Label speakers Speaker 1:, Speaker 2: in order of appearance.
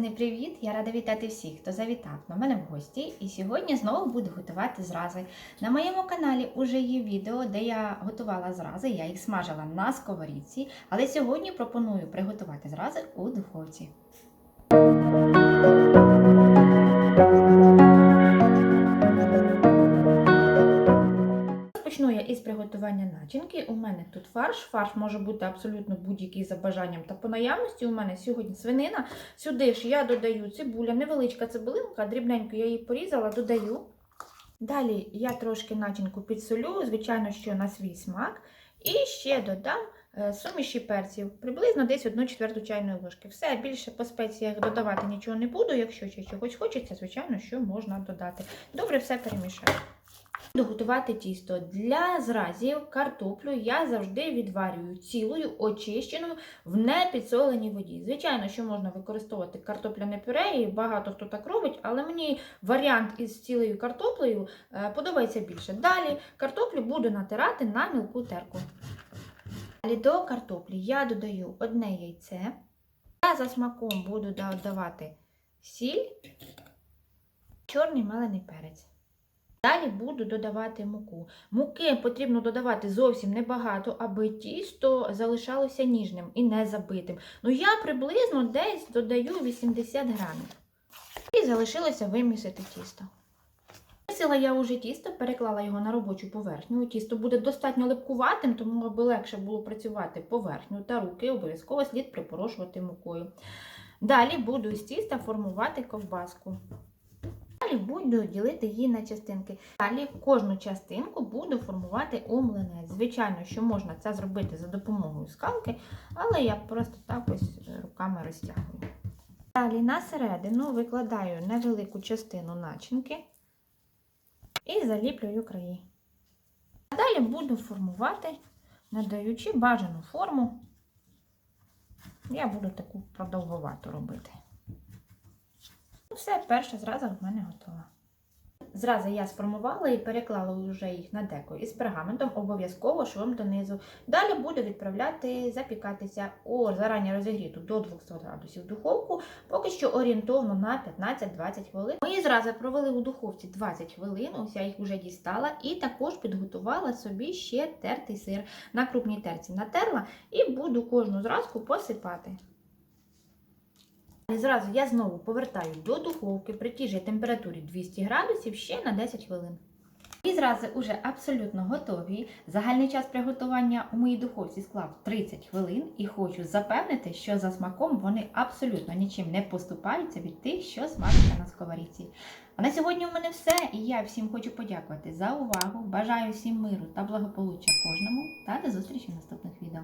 Speaker 1: Величезний привіт! Я рада вітати всіх, хто завітав на мене в гості. І сьогодні знову буду готувати зрази. На моєму каналі вже є відео, де я готувала зрази, я їх смажила на сковорідці, але сьогодні пропоную приготувати зрази у духовці. Приготування начинки. У мене тут фарш. Фарш може бути абсолютно будь-який за бажанням та по наявності. У мене сьогодні свинина. Сюди ж я додаю цибуля, невеличка цибулинка, дрібненько я її порізала, додаю. Далі я трошки начинку підсолю, звичайно, що на свій смак. І ще додам е, суміші перців, приблизно десь 1 четверту чайної ложки. Все, більше по спеціях додавати нічого не буду. Якщо ще чогось хочеться, звичайно, що можна додати. Добре, все перемішаю. Буду готувати тісто. Для зразів картоплю я завжди відварюю цілою, очищеною в непідсоленій воді. Звичайно, що можна використовувати картопляне пюре, і багато хто так робить, але мені варіант із цілою картоплею е, подобається більше. Далі картоплю буду натирати на мілку терку. Далі до картоплі я додаю одне яйце. Я за смаком буду додавати сіль, чорний мелений перець. Далі буду додавати муку. Муки потрібно додавати зовсім небагато, аби тісто залишалося ніжним і не забитим. Ну я приблизно десь додаю 80 грамів. І залишилося вимісити тісто. Висила я уже тісто, переклала його на робочу поверхню. Тісто буде достатньо липкуватим, тому аби легше було працювати поверхню та руки, обов'язково слід припорошувати мукою. Далі буду з тіста формувати ковбаску. Далі буду ділити її на частинки. Далі кожну частинку буду формувати у млинець. Звичайно, що можна це зробити за допомогою скалки, але я просто так ось руками розтягую. Далі на середину викладаю невелику частину начинки і заліплюю краї. Далі буду формувати, надаючи бажану форму. Я буду таку продовгувату робити. Ну, Все, перша зраза в мене готова. Зрази я сформувала і переклала вже їх на деко із пергаментом, обов'язково швом донизу. Далі буду відправляти запікатися у зарані розігріту до 200 градусів духовку, поки що орієнтовно на 15-20 хвилин. Мої зрази провели у духовці 20 хвилин, ось я їх вже дістала, і також підготувала собі ще тертий сир на крупній терці. Натерла і буду кожну зразку посипати. І зразу я знову повертаю до духовки при тій же температурі 200 градусів ще на 10 хвилин. І зрази вже абсолютно готові. Загальний час приготування у моїй духовці склав 30 хвилин і хочу запевнити, що за смаком вони абсолютно нічим не поступаються від тих, що смажаться на сковорідці. А на сьогодні у мене все. І я всім хочу подякувати за увагу. Бажаю всім миру та благополуччя кожному та до зустрічі в наступних відео.